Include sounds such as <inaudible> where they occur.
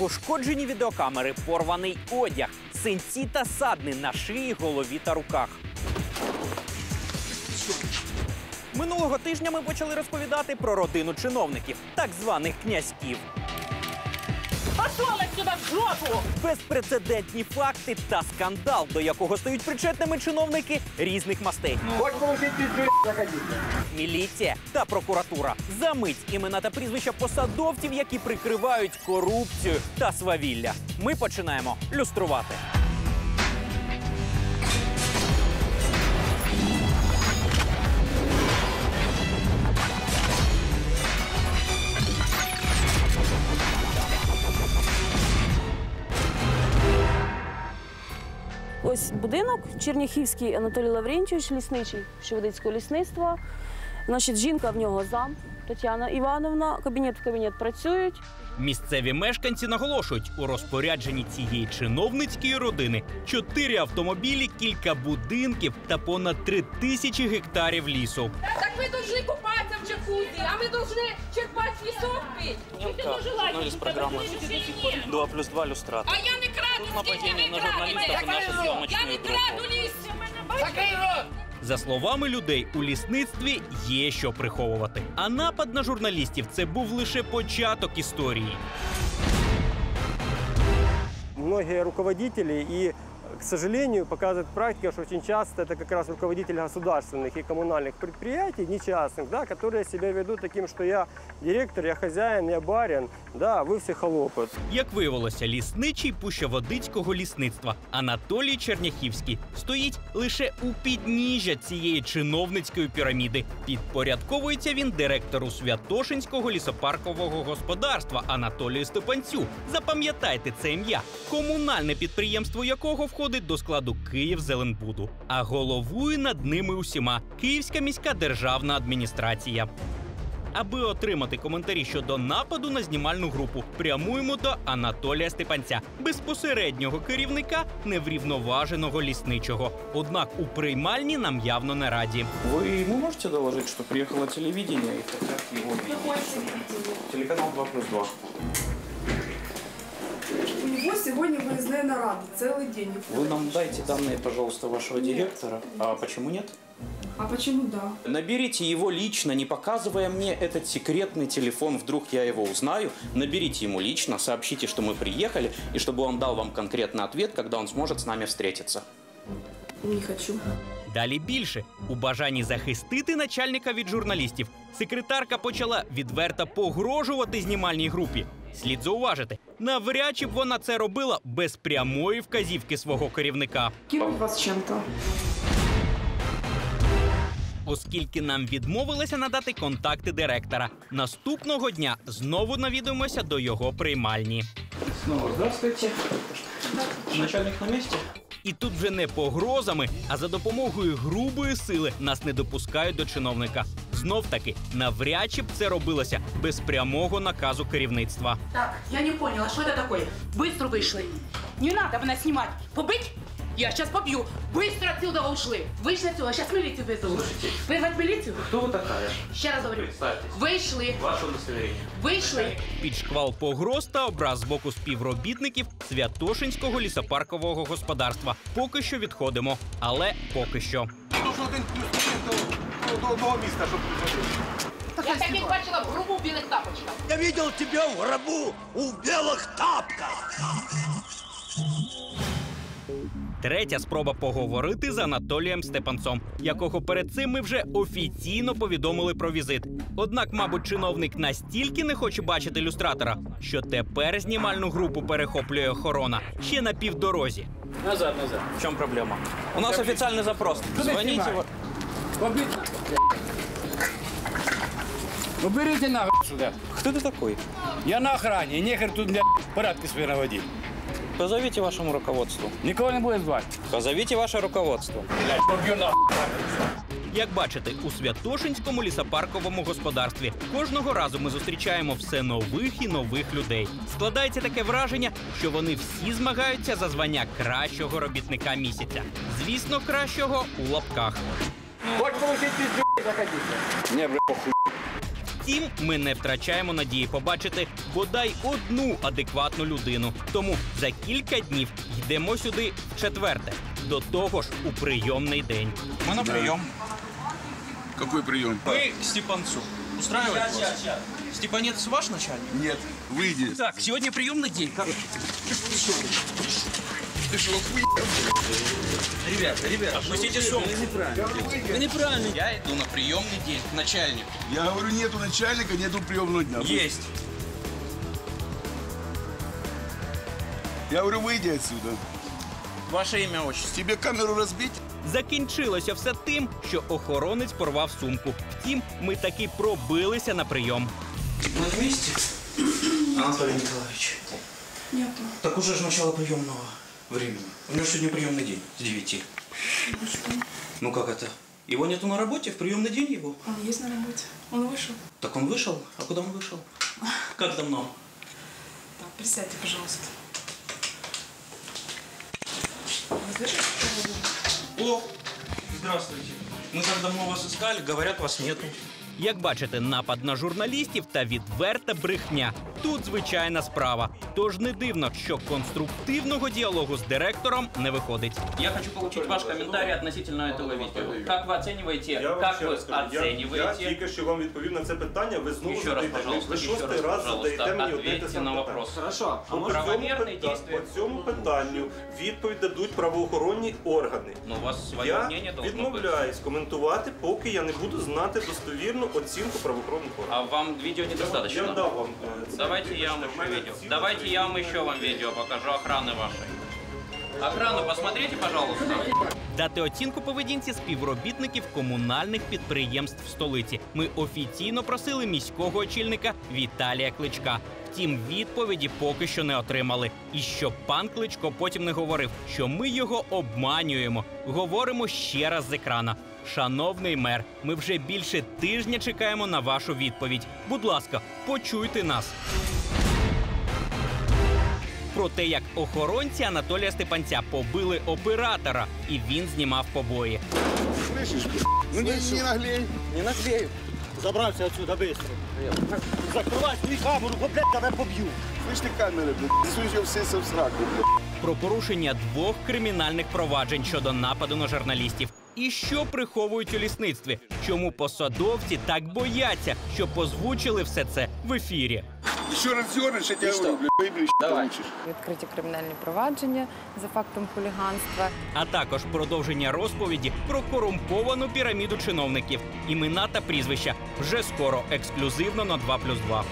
Пошкоджені відеокамери, порваний одяг, синці та садни на шиї, голові та руках. Минулого тижня ми почали розповідати про родину чиновників, так званих князьків. Пошел отсюда в жопу! Безпрецедентні факти та скандал, до якого стають причетними чиновники різних мастей. Хоч получить заходи. Міліція та прокуратура. замить імена та прізвища посадовців, які прикривають корупцію та свавілля. Ми починаємо люструвати. Ось будинок Черняхівський Анатолій Лаврентьович, лісничий Шеведицького лісництва. Значить, жінка в нього зам Тетяна Івановна. Кабінет в кабінет працюють. Місцеві мешканці наголошують у розпорядженні цієї чиновницької родини чотири автомобілі, кілька будинків та понад три тисячі гектарів лісу. Так мы должны купаться в джакузи, а мы должны черпать песок пить. Ты тоже лазишь, программа. 2 плюс 2 люстрата. А я не краду, Тут нападіння на журналістів і нашу крадете? зйомочну групу. Закрий рот! За словами людей, у лісництві є що приховувати. А напад на журналістів це був лише початок історії. Многие руководители и, к сожалению, показывает практика, что очень часто это как раз руководители государственных и коммунальных предприятий, не частных, да, которые себя ведут таким, что я директор, я хозяин, я барин, да, а вы все холопы. Як виявилося, лісничий Пущаводицького лісництва Анатолій Черняхівський стоїть лише у підніжжя цієї чиновницької піраміди. Підпорядковується він директору Святошинського лісопаркового господарства Анатолію Степанцю. Запам'ятайте це ім'я, комунальне підприємство якого входить до складу Київзеленбуду. А головує над ними усіма Київська міська державна адміністрація. Аби отримати коментарі щодо нападу на знімальну групу, прямуємо до Анатолія Степанця, безпосереднього керівника неврівноваженого лісничого. Однак у приймальні нам явно не раді. Вы ему можете доложить, что приехало телевидение и хотят его видеть? Телеканал 2 плюс 2 У него сегодня выездная нарада, целый день. Вы нам дайте данные, пожалуйста, вашего директора. А почему нет? А почему да? Наберите его лично, не показывая мне этот секретный телефон, вдруг я его узнаю. Наберите ему лично, сообщите, что мы приехали, и чтобы он дал вам конкретный ответ, когда он сможет с нами встретиться. Не хочу. Далі більше у бажанні захистити начальника від журналістів. Секретарка почала відверто погрожувати знімальній групі. Слід зауважити, навряд чи б вона це робила без прямої вказівки свого керівника. Кинуть вас чем-то. Оскільки нам відмовилися надати контакти директора, наступного дня знову навідуємося до його приймальні. Снова здравствуйте. Начальник на месте? І тут вже не погрозами, а за допомогою грубої сили нас не допускають до чиновника. Знов таки, навряд чи б це робилося без прямого наказу керівництва. Так, я не поняла, что это такое? Быстро вышли. Не надо меня снимать. Побыть? Я сейчас побью. Быстро отсюда ушли. Вышли отсюда, сейчас милицию вызову. Вызвать милицию? Кто вы такая? Ще раз говорю. Представьтесь. Вийшли, Ваше удостоверение. вийшли. Під шквал погроз та образ з боку співробітників Святошинського лісопаркового господарства. Поки що відходимо, але поки що. я таких бачила в грубу в білих тапочках. Я видел тебя в гробу у белых тапках. Третя спроба поговорити з Анатолієм Степанцом, якого перед цим ми вже офіційно повідомили про візит. Однак, мабуть, чиновник настільки не хоче бачити люстратора, що тепер знімальну групу перехоплює охорона ще на півдорозі. Назад, назад. В чем проблема? У нас официальный запрос. Звоните. во- Уберите нахуй сюда. Кто ты такой? Я на охране, нехер тут, блядь, порядки свои наводить. Позовите вашему руководству. Никого не будет звать. Позовите ваше руководство. Блядь, побью нахуй. Як бачите, у Святошинському лісопарковому господарстві кожного разу ми зустрічаємо все нових і нових людей. Складається таке враження, що вони всі змагаються за звання кращого робітника місяця. Звісно, кращого у лапках. Хочешь получить пизду, заходи. Не, блядь, похуй. Втім, ми не втрачаємо надії побачити бодай одну адекватну людину. Тому за кілька днів йдемо сюди в четверте. До того ж, у прийомний день. Мы на прием. Какой прием? Вы Степанцу. Устраивает? Степанец ваш начальник? Нет, выйди. Так, сегодня приемный день. Короче. Ты что, хуй? Ребята, ребята, отпустите сумку. Вы неправильно. Я иду на приемный день к начальнику. Я говорю, нету начальника, нету приемного дня. Есть. Я говорю, выйди отсюда. Ваше имя, отчество. Тебе камеру разбить? Закінчилося все тим, що охоронець порвав сумку. Втім, ми таки пробилися на прийом. Мы вместе? Анатолий Николаевич. Нету. Так уже же начало приемного времени. У него сегодня приемный день с 9. Ну как это? Его нету на работе, в приемный день его. Он есть на работе. Он вышел. Так он вышел? А куда он вышел? <laughs> Как давно? Так, присядьте, пожалуйста. Вы слышите, что я говорю? О, здравствуйте. Мы так давно вас искали, говорят, вас нету. Як бачите, напад на журналістів та відверта брехня. Тут звичайна справа. Тож не дивно, що конструктивного діалогу з директором не виходить. Я хочу получить ваш комментарий относительно этого видео. Как вы оцениваете, Я вам как ще вы раз скажу, я, я оцениваете тільки що вам відповів на це питання, ви знову Еще раз, задаєте. пожалуйста, ви еще шостий раз, раз задаєте пожалуйста, мені одне те ответьте саме на питання. вопрос. Хорошо. Ну, По цьому, правомірні пита- дійства. по цьому питанню відповідь дадуть правоохоронні органи. Ну, у вас свое Я мнение должно быть. відмовляюсь коментувати, поки я не буду знати достовірну оцінку правоохоронних А органів. вам видео Я недостаточно? дав вам е, це. Давайте я вам еще видео. Давайте я вам еще вам видео покажу охраны вашей. Охрану посмотрите, пожалуйста. Дати оцінку поведінці співробітників комунальних підприємств в столиці. Ми офіційно просили міського очільника Віталія Кличка. Втім, відповіді поки що не отримали. І щоб пан Кличко потім не говорив, що ми його обманюємо. Говоримо ще раз з екрана. Шановний мер, ми вже більше тижня чекаємо на вашу відповідь. Будь ласка, почуйте нас. Про те, як охоронці Анатолія Степанця побили оператора, і він знімав побої. Слышишь? Ну не, не наглей. Не наклею. Забрався отсюда быстро. Закривай свою камеру, бо, блядь, тебе поб'ю. Слышь ты камеры, блядь. Суй все в сраку, блядь. Про порушення двох кримінальних проваджень щодо нападу на журналістів. І що приховують у лісництві? Чому посадовці так бояться, щоб озвучили все це в ефірі? Еще раз я блядь, выебли. Відкриті кримінальні провадження за фактом хуліганства. А також продовження розповіді про корумповану піраміду чиновників. Імена та прізвища вже скоро ексклюзивно на 2+,2.